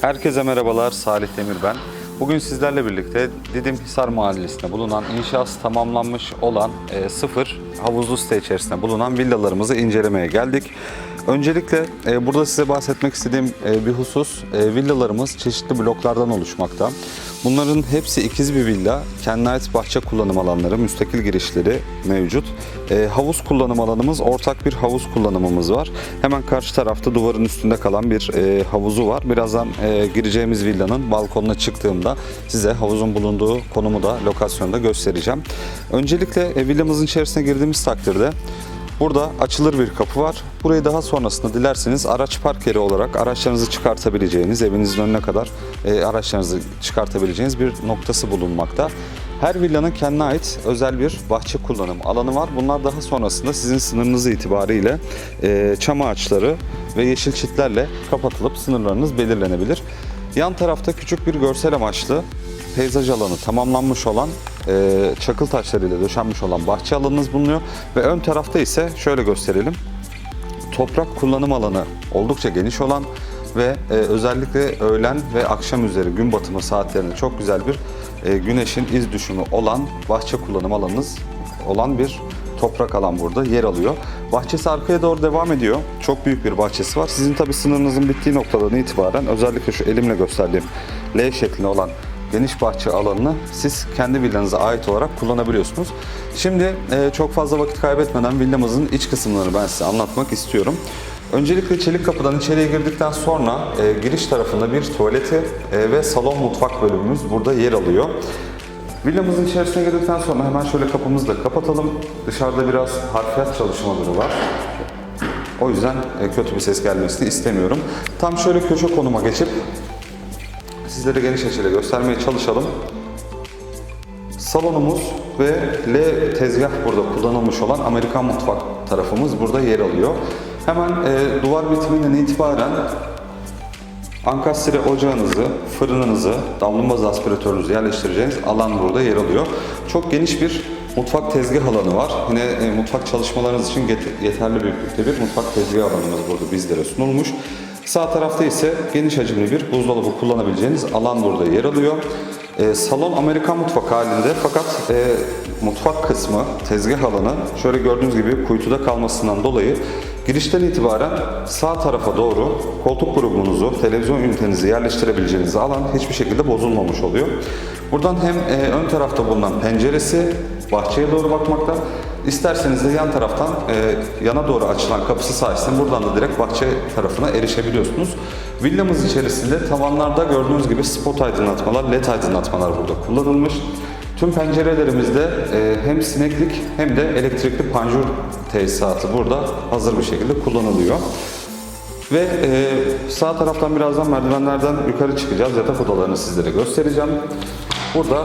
Herkese merhabalar, Salih Demir ben. Bugün sizlerle birlikte Didim Hisar Mahallesi'nde bulunan inşası tamamlanmış olan e, sıfır havuzlu site içerisinde bulunan villalarımızı incelemeye geldik. Öncelikle e, burada size bahsetmek istediğim e, bir husus, e, villalarımız çeşitli bloklardan oluşmakta. Bunların hepsi ikiz bir villa, kendine ait bahçe kullanım alanları, müstakil girişleri mevcut. E, havuz kullanım alanımız, ortak bir havuz kullanımımız var. Hemen karşı tarafta duvarın üstünde kalan bir e, havuzu var. Birazdan e, gireceğimiz villanın balkonuna çıktığımda size havuzun bulunduğu konumu da lokasyonu da göstereceğim. Öncelikle e, villamızın içerisine girdiğimiz takdirde Burada açılır bir kapı var. Burayı daha sonrasında dilerseniz araç park yeri olarak araçlarınızı çıkartabileceğiniz, evinizin önüne kadar e, araçlarınızı çıkartabileceğiniz bir noktası bulunmakta. Her villanın kendine ait özel bir bahçe kullanım alanı var. Bunlar daha sonrasında sizin sınırınız itibariyle e, çam ağaçları ve yeşil çitlerle kapatılıp sınırlarınız belirlenebilir. Yan tarafta küçük bir görsel amaçlı peyzaj alanı tamamlanmış olan e, çakıl taşlarıyla döşenmiş olan bahçe alanınız bulunuyor ve ön tarafta ise şöyle gösterelim toprak kullanım alanı oldukça geniş olan ve e, özellikle öğlen ve akşam üzeri gün batımı saatlerinde çok güzel bir e, güneşin iz düşümü olan bahçe kullanım alanınız olan bir toprak alan burada yer alıyor. Bahçesi arkaya doğru devam ediyor. Çok büyük bir bahçesi var. Sizin tabi sınırınızın bittiği noktadan itibaren özellikle şu elimle gösterdiğim L şeklinde olan geniş bahçe alanını siz kendi villanıza ait olarak kullanabiliyorsunuz. Şimdi e, çok fazla vakit kaybetmeden villamızın iç kısımlarını ben size anlatmak istiyorum. Öncelikle çelik kapıdan içeriye girdikten sonra e, giriş tarafında bir tuvaleti e, ve salon mutfak bölümümüz burada yer alıyor. Villamızın içerisine girdikten sonra hemen şöyle kapımızı da kapatalım. Dışarıda biraz harfiyat çalışmaları var. O yüzden e, kötü bir ses gelmesini istemiyorum. Tam şöyle köşe konuma geçip sizlere geniş açıyla göstermeye çalışalım. Salonumuz ve L tezgah burada kullanılmış olan Amerikan mutfak tarafımız burada yer alıyor. Hemen e, duvar bitiminden itibaren ankastre ocağınızı, fırınınızı, damlambaz aspiratörünüzü yerleştireceğiniz alan burada yer alıyor. Çok geniş bir mutfak tezgah alanı var. Yine e, mutfak çalışmalarınız için yeterli büyüklükte bir mutfak tezgah alanımız burada bizlere sunulmuş. Sağ tarafta ise geniş hacimli bir buzdolabı kullanabileceğiniz alan burada yer alıyor. E, salon Amerikan mutfak halinde fakat e, mutfak kısmı, tezgah alanı şöyle gördüğünüz gibi kuytuda kalmasından dolayı girişten itibaren sağ tarafa doğru koltuk grubunuzu, televizyon ünitenizi yerleştirebileceğiniz alan hiçbir şekilde bozulmamış oluyor. Buradan hem e, ön tarafta bulunan penceresi bahçeye doğru bakmakta, isterseniz de yan taraftan e, yana doğru açılan kapısı sayesinde buradan da direkt bahçe tarafına erişebiliyorsunuz. Villamız içerisinde tavanlarda gördüğünüz gibi spot aydınlatmalar, led aydınlatmalar burada kullanılmış. Tüm pencerelerimizde e, hem sineklik hem de elektrikli panjur tesisatı burada hazır bir şekilde kullanılıyor. Ve e, sağ taraftan birazdan merdivenlerden yukarı çıkacağız. Yatak odalarını sizlere göstereceğim. Burada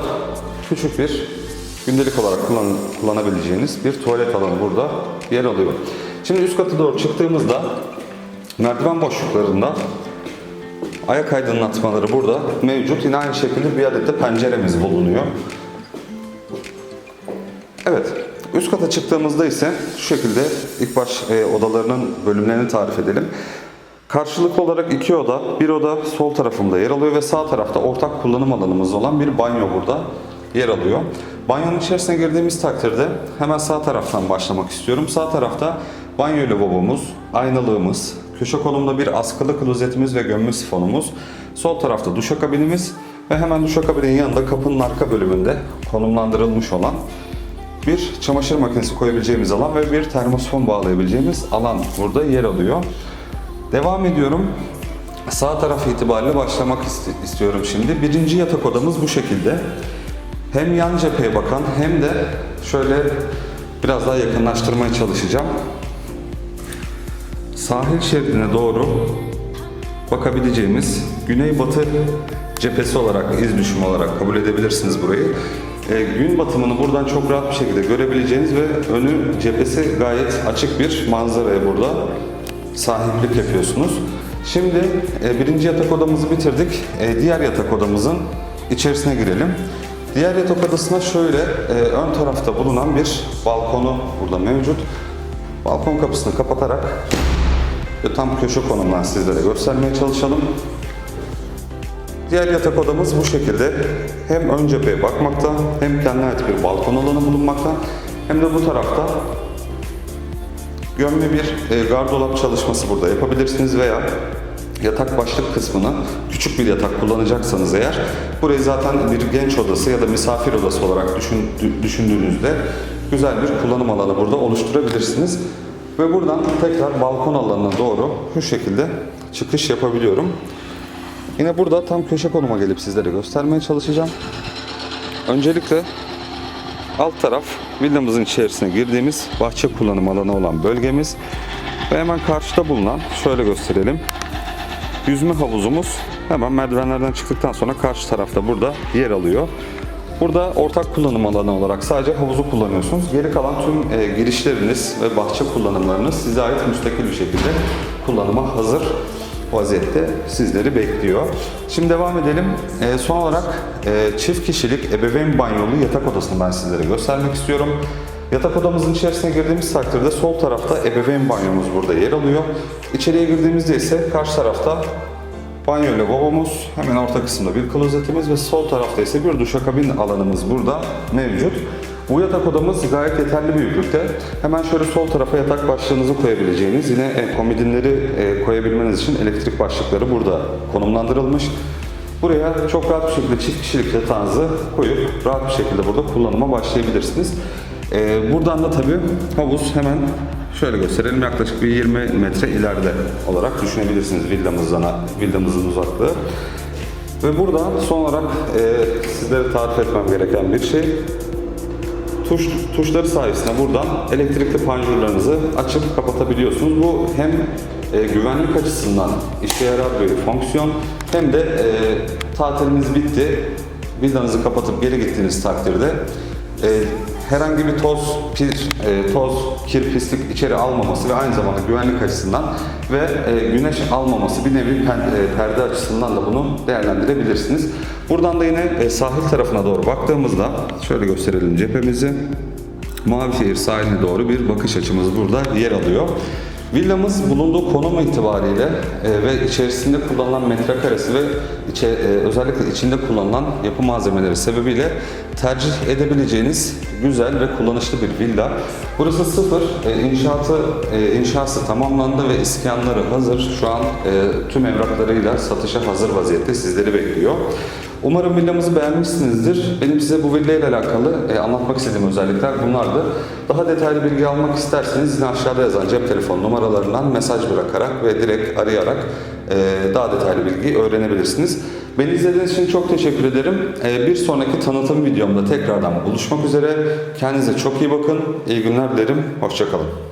küçük bir gündelik olarak kullan- kullanabileceğiniz bir tuvalet alanı burada yer alıyor. Şimdi üst kata doğru çıktığımızda merdiven boşluklarında ayak aydınlatmaları burada mevcut. Yine aynı şekilde bir adet de penceremiz bulunuyor. Evet, üst kata çıktığımızda ise şu şekilde ilk baş e, odalarının bölümlerini tarif edelim. Karşılıklı olarak iki oda, bir oda sol tarafımda yer alıyor ve sağ tarafta ortak kullanım alanımız olan bir banyo burada yer alıyor. Banyonun içerisine girdiğimiz takdirde hemen sağ taraftan başlamak istiyorum. Sağ tarafta banyo lavabomuz, aynalığımız, köşe konumda bir askılı klozetimiz ve gömme sifonumuz, sol tarafta duşakabinimiz ve hemen duşakabinin yanında kapının arka bölümünde konumlandırılmış olan bir çamaşır makinesi koyabileceğimiz alan ve bir termosifon bağlayabileceğimiz alan burada yer alıyor. Devam ediyorum. Sağ taraf itibariyle başlamak istiyorum şimdi. Birinci yatak odamız bu şekilde. Hem yan cepheye bakan hem de şöyle biraz daha yakınlaştırmaya çalışacağım. Sahil şeridine doğru bakabileceğimiz güneybatı cephesi olarak, iz düşümü olarak kabul edebilirsiniz burayı. E, gün batımını buradan çok rahat bir şekilde görebileceğiniz ve önü cephesi gayet açık bir manzaraya burada sahiplik yapıyorsunuz. Şimdi e, birinci yatak odamızı bitirdik. E, diğer yatak odamızın içerisine girelim. Diğer yatak odasına şöyle e, ön tarafta bulunan bir balkonu burada mevcut. Balkon kapısını kapatarak tam köşe konumdan sizlere göstermeye çalışalım. Diğer yatak odamız bu şekilde. Hem ön cepheye bakmakta, hem kendine ait bir balkon alanı bulunmakta, hem de bu tarafta gömme bir e, gardırop çalışması burada yapabilirsiniz veya yatak başlık kısmını küçük bir yatak kullanacaksanız eğer burayı zaten bir genç odası ya da misafir odası olarak düşün, dü- düşündüğünüzde güzel bir kullanım alanı burada oluşturabilirsiniz. Ve buradan tekrar balkon alanına doğru bu şekilde çıkış yapabiliyorum. Yine burada tam köşe konuma gelip sizlere göstermeye çalışacağım. Öncelikle Alt taraf villamızın içerisine girdiğimiz bahçe kullanım alanı olan bölgemiz ve hemen karşıda bulunan şöyle gösterelim. Yüzme havuzumuz hemen merdivenlerden çıktıktan sonra karşı tarafta burada yer alıyor. Burada ortak kullanım alanı olarak sadece havuzu kullanıyorsunuz. Geri kalan tüm e, girişleriniz ve bahçe kullanımlarınız size ait müstakil bir şekilde kullanıma hazır vaziyette sizleri bekliyor. Şimdi devam edelim. Ee, son olarak e, çift kişilik ebeveyn banyolu yatak odasını ben sizlere göstermek istiyorum. Yatak odamızın içerisine girdiğimiz takdirde sol tarafta ebeveyn banyomuz burada yer alıyor. İçeriye girdiğimizde ise karşı tarafta banyo lavabomuz, hemen orta kısımda bir klozetimiz ve sol tarafta ise bir duşakabin alanımız burada mevcut. Bu yatak odamız gayet yeterli büyüklükte. Hemen şöyle sol tarafa yatak başlığınızı koyabileceğiniz, yine e, komodinleri e, koyabilmeniz için elektrik başlıkları burada konumlandırılmış. Buraya çok rahat bir şekilde çift kişilik yatağınızı koyup rahat bir şekilde burada kullanıma başlayabilirsiniz. E, buradan da tabii havuz hemen şöyle gösterelim yaklaşık bir 20 metre ileride olarak düşünebilirsiniz villamızdan, villamızın uzaklığı. Ve burada son olarak e, sizlere tarif etmem gereken bir şey. Tuş, tuşları sayesinde buradan elektrikli panjurlarınızı açıp kapatabiliyorsunuz. Bu hem e, güvenlik açısından işe yarar bir fonksiyon hem de e, tatiliniz bitti, villanızı kapatıp geri gittiğiniz takdirde e, herhangi bir toz, pir, e, toz, kir, pislik içeri almaması ve aynı zamanda güvenlik açısından ve e, güneş almaması bir nevi pen- e, perde açısından da bunu değerlendirebilirsiniz. Buradan da yine e, sahil tarafına doğru baktığımızda şöyle gösterelim cephemizi. Mavişehir sahiline doğru bir bakış açımız burada yer alıyor. Villamız bulunduğu konum itibariyle e, ve içerisinde kullanılan metrekaresi ve içe, e, özellikle içinde kullanılan yapı malzemeleri sebebiyle tercih edebileceğiniz güzel ve kullanışlı bir villa. Burası sıfır, e, inşaatı e, inşası tamamlandı ve iskanları hazır. Şu an e, tüm evraklarıyla satışa hazır vaziyette sizleri bekliyor. Umarım villamızı beğenmişsinizdir. Benim size bu villa ile alakalı e, anlatmak istediğim özellikler bunlardı. Daha detaylı bilgi almak isterseniz yine aşağıda yazan cep telefon numaralarından mesaj bırakarak ve direkt arayarak e, daha detaylı bilgi öğrenebilirsiniz. Beni izlediğiniz için çok teşekkür ederim. E, bir sonraki tanıtım videomda tekrardan buluşmak üzere. Kendinize çok iyi bakın. İyi günler dilerim. Hoşçakalın.